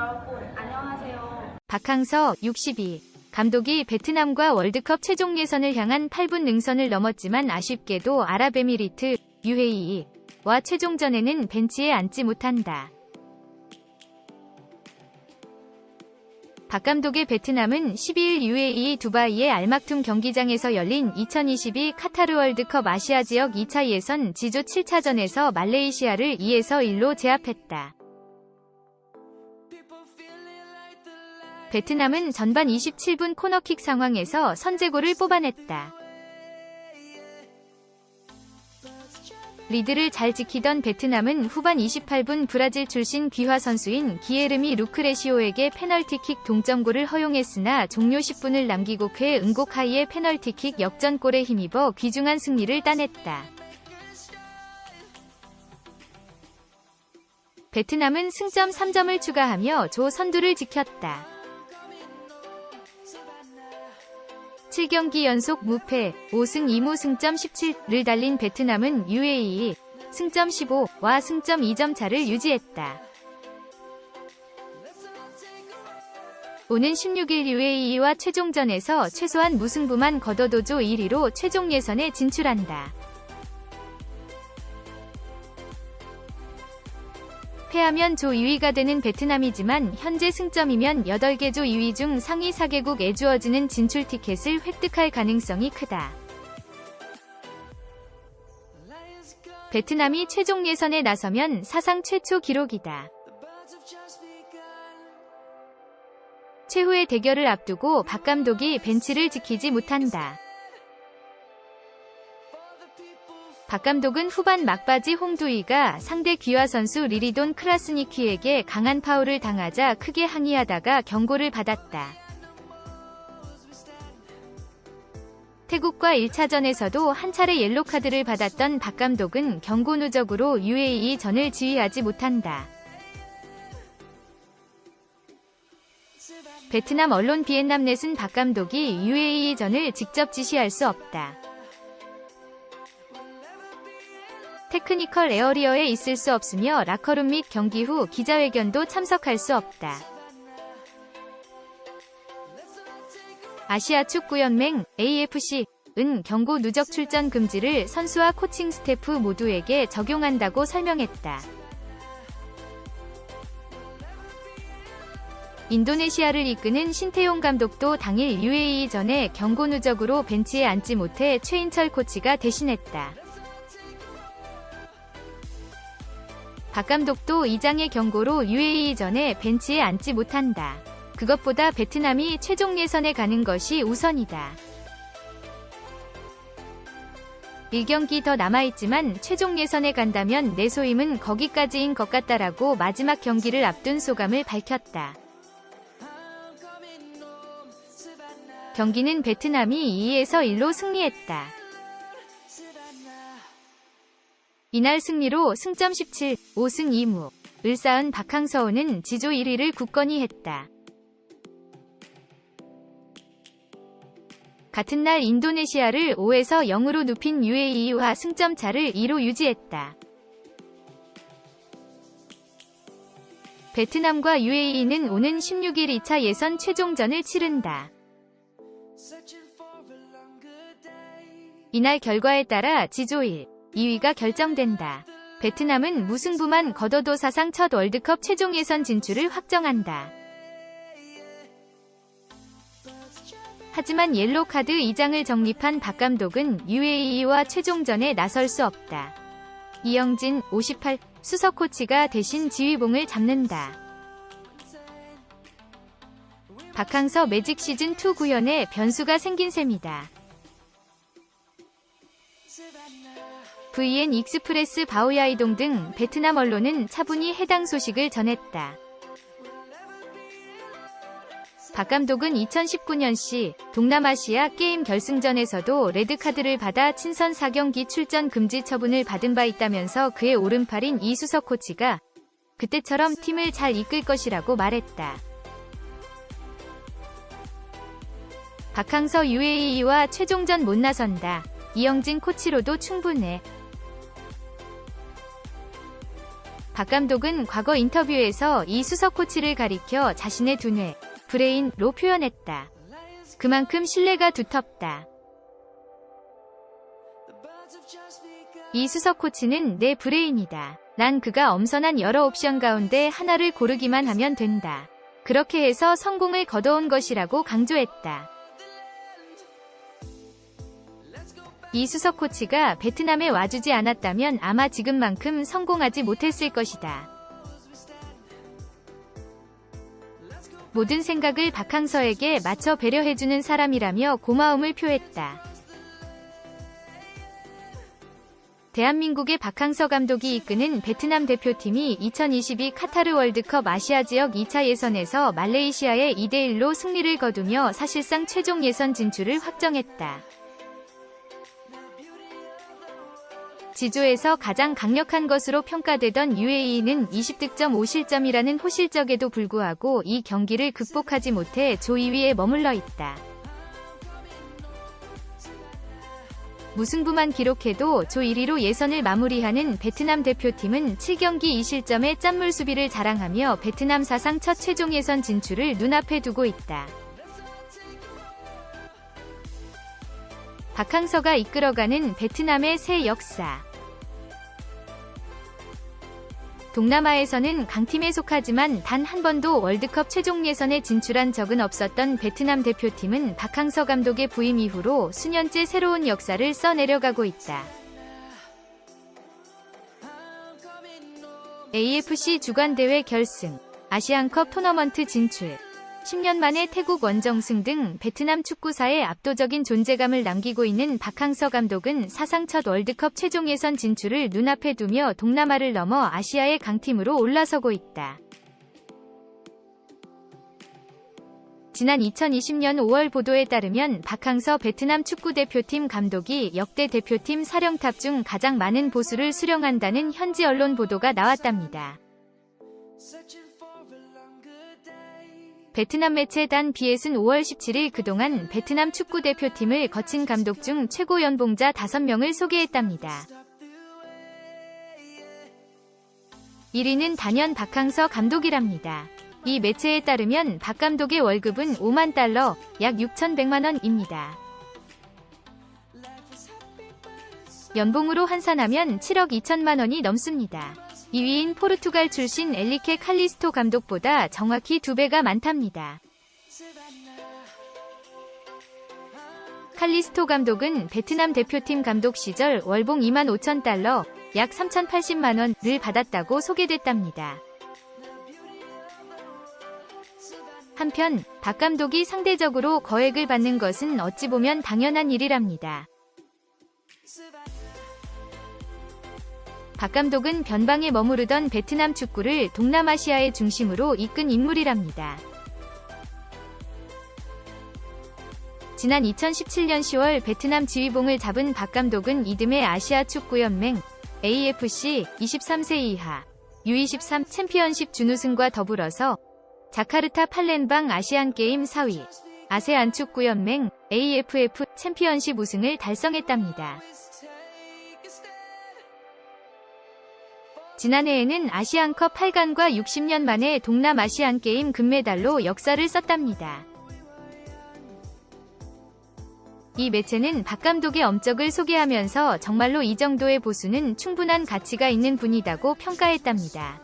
안녕하세요. 박항서 62 감독이 베트남과 월드컵 최종 예선을 향한 8분 능선을 넘었지만 아쉽게도 아랍에미리트 UAE와 최종전에는 벤치에 앉지 못한다. 박 감독의 베트남은 12일 UAE 두바이의 알막툼 경기장에서 열린 2022 카타르 월드컵 아시아 지역 2차 예선 지조 7차전에서 말레이시아를 2에서 1로 제압했다. 베트남은 전반 27분 코너킥 상황에서 선제골을 뽑아냈다. 리드를 잘 지키던 베트남은 후반 28분 브라질 출신 귀화 선수인 기에르미 루크레시오에게 페널티킥 동점골을 허용했으나 종료 10분을 남기고 쾌 은곡하이의 페널티킥 역전골에 힘입어 귀중한 승리를 따냈다. 베트남은 승점 3점을 추가하며 조 선두를 지켰다. 7경기 연속 무패, 5승 2무 승점 17를 달린 베트남은 UAE 승점 15와 승점 2점 차를 유지했다. 오는 16일 UAE와 최종전에서 최소한 무승부만 거둬도 조 1위로 최종 예선에 진출한다. 패하면 조 2위가 되는 베트남이지만 현재 승점이면 8개 조 2위 중 상위 4개국에 주어지는 진출 티켓을 획득할 가능성이 크다. 베트남이 최종 예선에 나서면 사상 최초 기록이다. 최후의 대결을 앞두고 박 감독이 벤치를 지키지 못한다. 박 감독은 후반 막바지 홍두이가 상대 귀화 선수 리리돈 크라스니키에게 강한 파울을 당하자 크게 항의하다가 경고를 받았다. 태국과 1차전에서도 한 차례 옐로 카드를 받았던 박 감독은 경고 누적으로 UAE 전을 지휘하지 못한다. 베트남 언론 비엔남넷은 박 감독이 UAE 전을 직접 지시할 수 없다. 테크니컬 에어리어에 있을 수 없으며 라커룸 및 경기 후 기자회견도 참석할 수 없다. 아시아 축구연맹 AFC은 경고 누적 출전 금지를 선수와 코칭 스태프 모두에게 적용한다고 설명했다. 인도네시아를 이끄는 신태용 감독도 당일 UAE전에 경고 누적으로 벤치에 앉지 못해 최인철 코치가 대신했다. 박 감독도 이장의 경고로 UAE전에 벤치에 앉지 못한다. 그것보다 베트남이 최종 예선에 가는 것이 우선이다. 1경기 더 남아있지만 최종 예선에 간다면 내 소임은 거기까지인 것 같다라고 마지막 경기를 앞둔 소감을 밝혔다. 경기는 베트남이 2에서 1로 승리했다. 이날 승리로 승점 17, 5승 2무, 을 쌓은 박항서우는 지조 1위를 굳건히 했다. 같은 날 인도네시아를 5에서 0으로 눕힌 UAE와 승점 차를 2로 유지했다. 베트남과 UAE는 오는 16일 2차 예선 최종전을 치른다. 이날 결과에 따라 지조 1, 2위가 결정된다. 베트남은 무승부만 거둬도 사상 첫 월드컵 최종 예선 진출을 확정한다. 하지만 옐로 카드 2장을 적립한 박 감독은 UAE와 최종전에 나설 수 없다. 이영진 58 수석 코치가 대신 지휘봉을 잡는다. 박항서 매직 시즌2 구현에 변수가 생긴 셈이다. VN 익스프레스 바오야이동 등 베트남 언론은 차분히 해당 소식을 전했다. 박 감독은 2019년 시 동남아시아 게임 결승전에서도 레드카드를 받아 친선 4경기 출전 금지 처분을 받은 바 있다면서 그의 오른팔인 이수석 코치가 그때처럼 팀을 잘 이끌 것이라고 말했다. 박항서 UAE와 최종전 못 나선다. 이영진 코치로도 충분해. 박 감독은 과거 인터뷰에서 이 수석 코치를 가리켜 자신의 두뇌, 브레인로 표현했다. 그만큼 신뢰가 두텁다. 이 수석 코치는 내 브레인이다. 난 그가 엄선한 여러 옵션 가운데 하나를 고르기만 하면 된다. 그렇게 해서 성공을 거둬온 것이라고 강조했다. 이 수석 코치가 베트남에 와주지 않았다면 아마 지금만큼 성공하지 못했을 것이다. 모든 생각을 박항서에게 맞춰 배려해주는 사람이라며 고마움을 표했다. 대한민국의 박항서 감독이 이끄는 베트남 대표팀이 2022 카타르 월드컵 아시아 지역 2차 예선에서 말레이시아에 2대1로 승리를 거두며 사실상 최종 예선 진출을 확정했다. 지조에서 가장 강력한 것으로 평가되던 UAE는 20득점 5실점이라는 호실적에도 불구하고 이 경기를 극복하지 못해 조 2위에 머물러 있다. 무승부만 기록해도 조 1위로 예선을 마무리하는 베트남 대표팀은 7경기 2실점의 짠물 수비를 자랑하며 베트남 사상 첫 최종 예선 진출을 눈앞에 두고 있다. 박항서가 이끌어가는 베트남의 새 역사. 동남아에서는 강팀에 속하지만 단 한 번도 월드컵 최종 예선에 진출한 적은 없었던 베트남 대표팀은 박항서 감독의 부임 이후로 수년째 새로운 역사를 써내려가고 있다. AFC 주간대회 결승, 아시안컵 토너먼트 진출, 10년 만에 태국 원정승 등 베트남 축구사에 압도적인 존재감을 남기고 있는 박항서 감독은 사상 첫 월드컵 최종 예선 진출을 눈앞에 두며 동남아를 넘어 아시아의 강팀으로 올라서고 있다. 지난 2020년 5월 보도에 따르면 박항서 베트남 축구대표팀 감독이 역대 대표팀 사령탑 중 가장 많은 보수를 수령한다는 현지 언론 보도가 나왔답니다. 베트남 매체 단 비엣은 5월 17일 그동안 베트남 축구 대표팀을 거친 감독 중 최고 연봉자 5명을 소개했답니다. 1위는 단연 박항서 감독이랍니다. 이 매체에 따르면 박 감독의 월급은 5만 달러, 약 6,100만 원입니다. 연봉으로 환산하면 7억 2천만 원이 넘습니다. 2위인 포르투갈 출신 엘리케 칼리스토 감독보다 정확히 두 배가 많답니다. 칼리스토 감독은 베트남 대표팀 감독 시절 월봉 2만 5천 달러, 약 3,080만 원을 받았다고 소개됐답니다. 한편 박 감독이 상대적으로 거액을 받는 것은 어찌 보면 당연한 일이랍니다. 박 감독은 변방에 머무르던 베트남 축구를 동남아시아의 중심으로 이끈 인물이랍니다. 지난 2017년 10월 베트남 지휘봉을 잡은 박 감독은 이듬해 아시아 축구연맹 AFC 23세 이하 U23 챔피언십 준우승과 더불어서 자카르타 팔렘방 아시안게임 4위, 아세안 축구연맹 AFF 챔피언십 우승을 달성했답니다. 지난해에는 아시안컵 8강과 60년 만에 동남아시안게임 금메달로 역사를 썼답니다. 이 매체는 박 감독의 엄적을 소개하면서 정말로 이 정도의 보수는 충분한 가치가 있는 분이다고 평가했답니다.